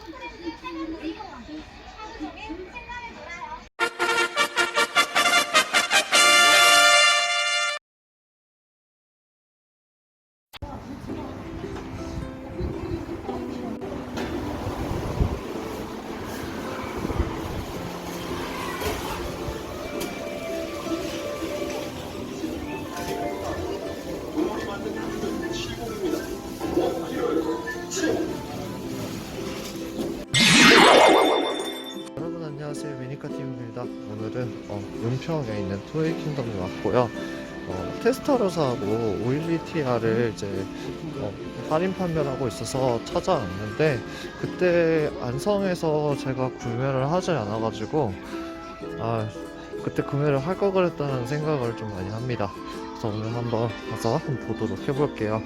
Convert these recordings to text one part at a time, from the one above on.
我这里只有三个，只有一个网，他不走。 토이 킹덤에 왔고요. 어, 테스터로 사고 512TR을 이제 어, 할인 판매를 하고 있어서 찾아왔는데 그때 안성에서 제가 구매를 하지 않아가지고 아 그때 구매를 할 걸 그랬다는 생각을 좀 많이 합니다. 그래서 오늘 한번 가서 한번 보도록 해볼게요.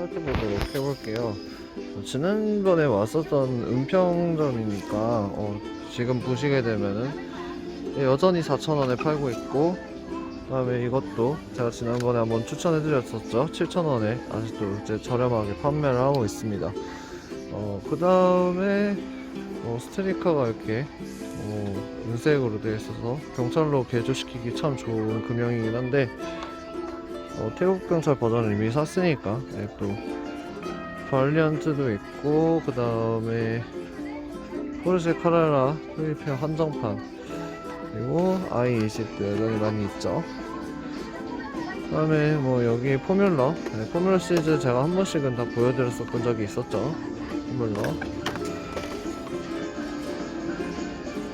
살펴보도록 해볼게요. 어, 지난번에 왔었던 은평점이니까 어, 지금 보시게 되면은 여전히 4,000원에 팔고 있고 그 다음에 이것도 제가 지난번에 한번 추천해 드렸었죠 7,000원에 아직도 이제 저렴하게 판매를 하고 있습니다 어, 그 다음에 어, 스트리카가 이렇게 어, 은색으로 되어 있어서 경찰로 개조시키기 참 좋은 금형이긴 한데 어, 태국 경찰 버전을 이미 샀으니까. 네, 또 발리안트도 있고 그 다음에 포르쉐 카라라 필리핀 한정판 그리고 i20도 여전히 많이 있죠. 그 다음에 뭐 여기 포뮬러 네, 포뮬러 시리즈 제가 한 번씩은 다 보여드렸었던 적이 있었죠. 포뮬러.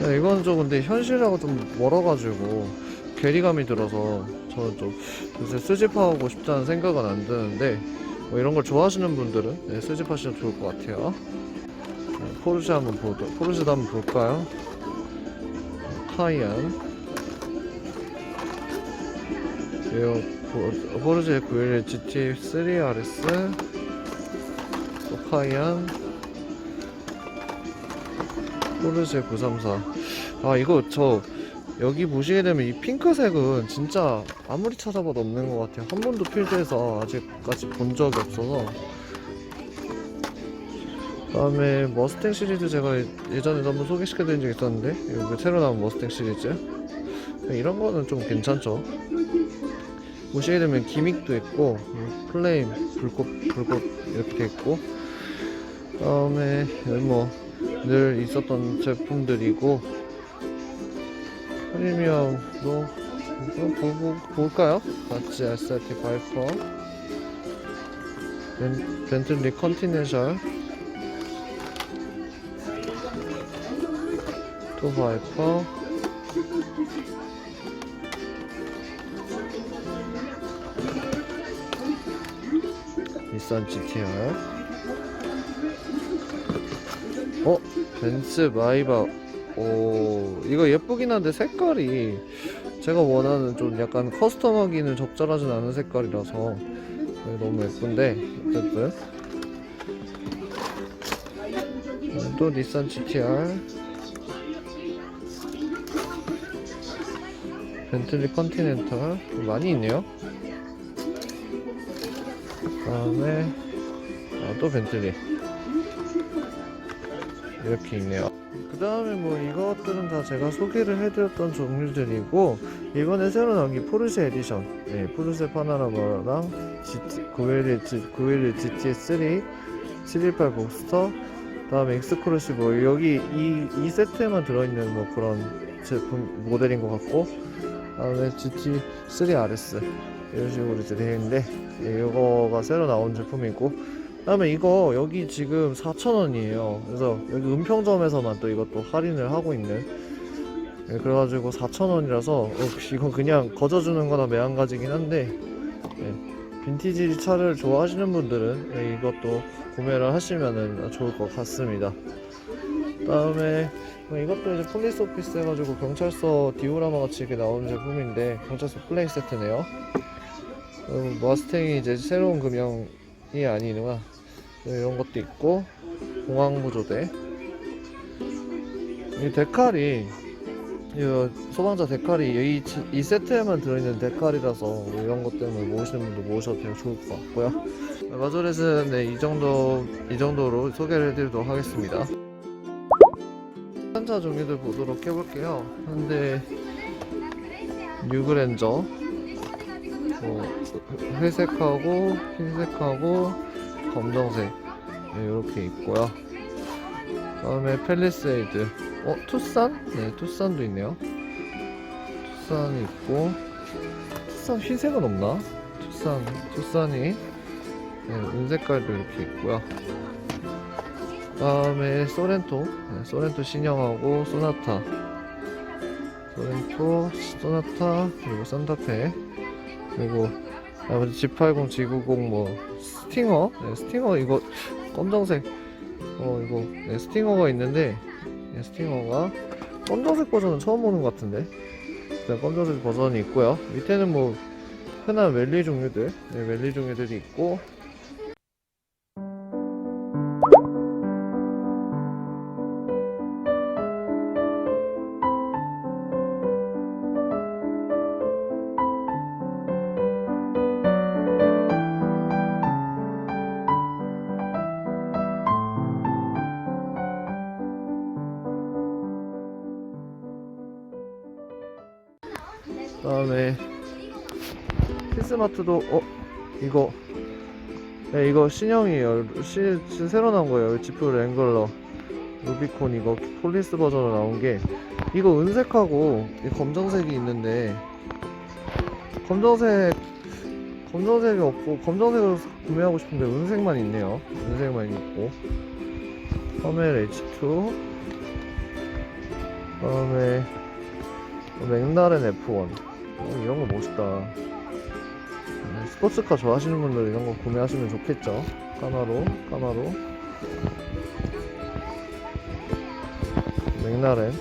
네, 이건 좀 근데 현실하고 좀 멀어가지고 괴리감이 들어서 저는 좀 요새 수집하고 싶다는 생각은 안 드는데 뭐 이런 걸 좋아하시는 분들은 네, 수집하시면 좋을 것 같아요. 네, 포르쉐 한번 보도 포르쉐도 한번 볼까요? 카이안 포- 포르쉐 911 GT3 RS 또 카이안 포르쉐 934 아 이거 저 여기 보시게 되면 이 핑크색은 진짜 아무리 찾아봐도 없는 것 같아요. 한 번도 필드에서 아직까지 본 적이 없어서. 그 다음에 머스탱 시리즈 제가 예전에도 한번 소개시켜드린 적 있었는데 이거 새로 나온 머스탱 시리즈 이런 거는 좀 괜찮죠. 보시게 되면 기믹도 있고 음, 플레임 불꽃 불꽃 이렇게 돼 있고 그 다음에 여기 뭐늘 있었던 제품들이고 프리미엄도 볼까요? 같이 SRT 바이퍼 벤, 벤틀리 컨티넨셜. 또 바이퍼 닛산 GTR 어? 벤츠 마이바 오 이거 예쁘긴 한데 색깔이 제가 원하는 좀 약간 커스텀하기는 적절하진 않은 색깔이라서 너무 예쁜데 어쨌든. 음, 또 닛산 GTR. 벤틀리 컨티넨탈. 많이 있네요. 그 다음에 아, 또 벤틀리. 이렇게 있네요 그 다음에 뭐 이것들은 다 제가 소개를 해드렸던 종류들이고 이번에 새로 나온 게 포르쉐 에디션. 네, 포르쉐 파나라마랑 GT, 911, 911 GT3 718 복스터 그 다음에 엑스크루시 뭐 여기 이, 이 세트에만 들어있는 뭐 그런 제품 모델인 것 같고 그 다음에 GT3 RS 이런 식으로 이제 되어 있는데 예, 이거가 새로 나온 제품이고 그 다음에 이거 여기 지금 4,000원이에요. 그래서 여기 은평점에서만 또 이것도 할인을 하고 있는. 예, 그래가지고 4,000원이라서 어, 이건 그냥 거저주는 거나 매한가지긴 한데 예, 빈티지 차를 좋아하시는 분들은 예, 이것도 구매를 하시면은 좋을 것 같습니다. 그다음에 뭐 이것도 이제 폴리스 오피스 해가지고 경찰서 디오라마 같이 이렇게 나오는 제품인데 경찰서 플레이 세트네요. 음, 머스탱이 이제 새로운 금형이 아니구나. 이런 것도 있고 공항 구조대 이 데칼이 이 소방차 데칼이 이, 이 세트에만 들어있는 데칼이라서 뭐 이런 것 때문에 모으시는 분도 모으셔도 되게 좋을 것 같고요. 네, 마조렛은 네, 이 정도 이 정도로 소개를 해드리도록 하겠습니다. 소방차 종류들 보도록 해볼게요. 현대 뉴그랜저 뭐 회색하고 흰색하고 검정색 네, 이렇게 있고요. 다음에 펠리세이드 어 투싼? 네 투싼도 있네요. 투싼이 있고 투싼 흰색은 없나? 투싼 투싼이 네, 은색깔도 이렇게 있고요. 다음에 소렌토 네, 소렌토 신형하고 소나타 소렌토 소나타 그리고 산타페 그리고 나머지 G80, G90 뭐 스팅어? 네, 스팅어 이거 검정색. 어 이거 네, 스팅어가 있는데 네, 스팅어가 검정색 버전은 처음 보는 것 같은데. 일단 검정색 버전이 있고요. 밑에는 뭐 흔한 웰리 종류들 네, 웰리 종류들이 있고 다음에 키스마트도 어 이거. 네 이거 신형이에요. 시, 시- 새로 나온 거예요. 지프 랭글러. 루비콘 이거 폴리스 버전으로 나온 게. 이거 은색하고 이 검정색이 있는데. 검정색 검정색이 없고 검정색으로 구매하고 싶은데 은색만 있네요. 은색만 있고. 허멜 H2 그다음에 맥라렌 F1 어, 이런 거 멋있다. 음, 스포츠카 좋아하시는 분들 이런 거 구매하시면 좋겠죠. 까마로, 까마로. 맥라렌.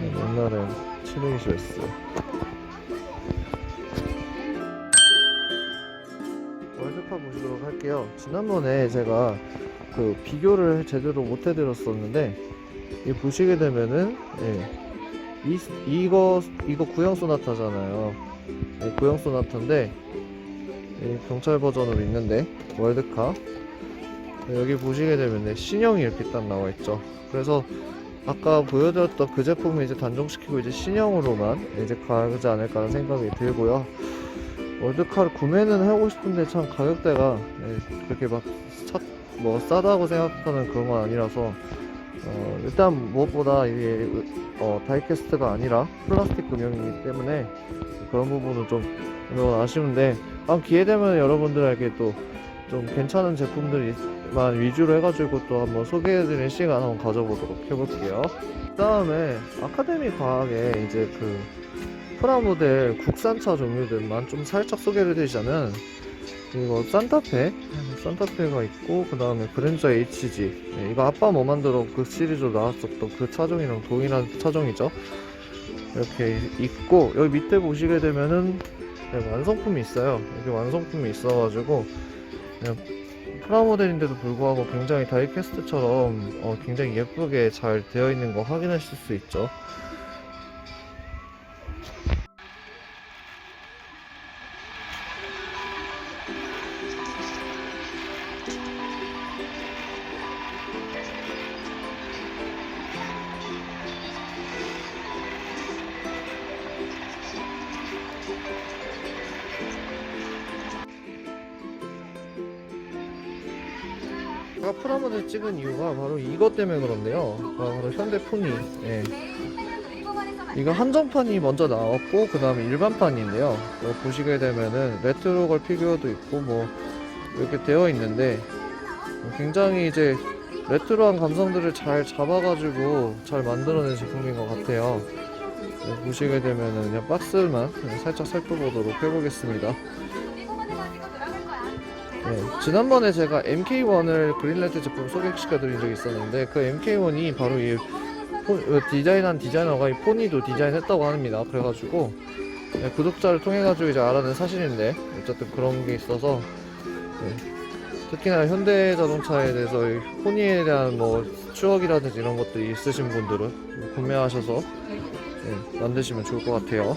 네, 맥라렌 720S. 월드컵 보시도록 할게요. 지난번에 제가 그 비교를 제대로 못 해드렸었는데, 이 보시게 되면은, 예, 이, 이거 이거 구형 소나타잖아요. 네, 구형 소나타인데 이 경찰 버전으로 있는데 월드카 네, 여기 보시게 되면 네, 신형이 이렇게 딱 나와 있죠. 그래서 아까 보여드렸던 그 제품을 이제 단종시키고 이제 신형으로만 이제 가지 않을까 하는 생각이 들고요. 월드카를 구매는 하고 싶은데 참 가격대가 네, 그렇게 막뭐 싸다고 생각하는 그런 건 아니라서 어, 일단 무엇보다 이게 어, 다이캐스트가 아니라 플라스틱 금형이기 때문에 그런 부분은 좀 아쉬운데 한 기회 되면 여러분들에게 또 좀 괜찮은 제품들만 위주로 해가지고 또 한번 소개해드리는 시간 한번 가져보도록 해볼게요. 그 다음에 아카데미 과학에 이제 그 프라모델 국산차 종류들만 좀 살짝 소개를 해드리자면 이거 산타페? 산타페가 있고 그 다음에 그랜저 HG 네, 이거 아빠 뭐 만들어 그 시리즈로 나왔었던 그 차종이랑 동일한 차종이죠. 이렇게 있고 여기 밑에 보시게 되면은 네, 완성품이 있어요. 여기 완성품이 있어가지고 네, 프라모델인데도 불구하고 굉장히 다이캐스트처럼 어, 굉장히 예쁘게 잘 되어 있는 거 확인하실 수 있죠 프라모델 찍은 이유가 바로 이것 때문에 그런데요. 바로 현대 포니. 예. 이거 한정판이 먼저 나왔고 그 다음에 일반판인데요. 어, 보시게 되면은 레트로 걸 피규어도 있고 뭐 이렇게 되어 있는데 어, 굉장히 이제 레트로한 감성들을 잘 잡아가지고 잘 만들어낸 제품인 것 같아요. 네, 보시게 되면은 그냥 박스만 살짝 살펴보도록 해보겠습니다. 네, 지난번에 제가 MK1을 그린라이트 제품 소개시켜드린 적이 있었는데 그 MK1이 바로 이 포- 어, 디자인한 디자이너가 이 포니도 디자인했다고 합니다. 그래가지고 네, 구독자를 통해가지고 이제 알아낸 사실인데 어쨌든 그런 게 있어서 네, 특히나 현대 자동차에 대해서 이 호니에 대한 뭐 추억이라든지 이런 것들이 있으신 분들은 구매하셔서 예, 만드시면 좋을 것 같아요.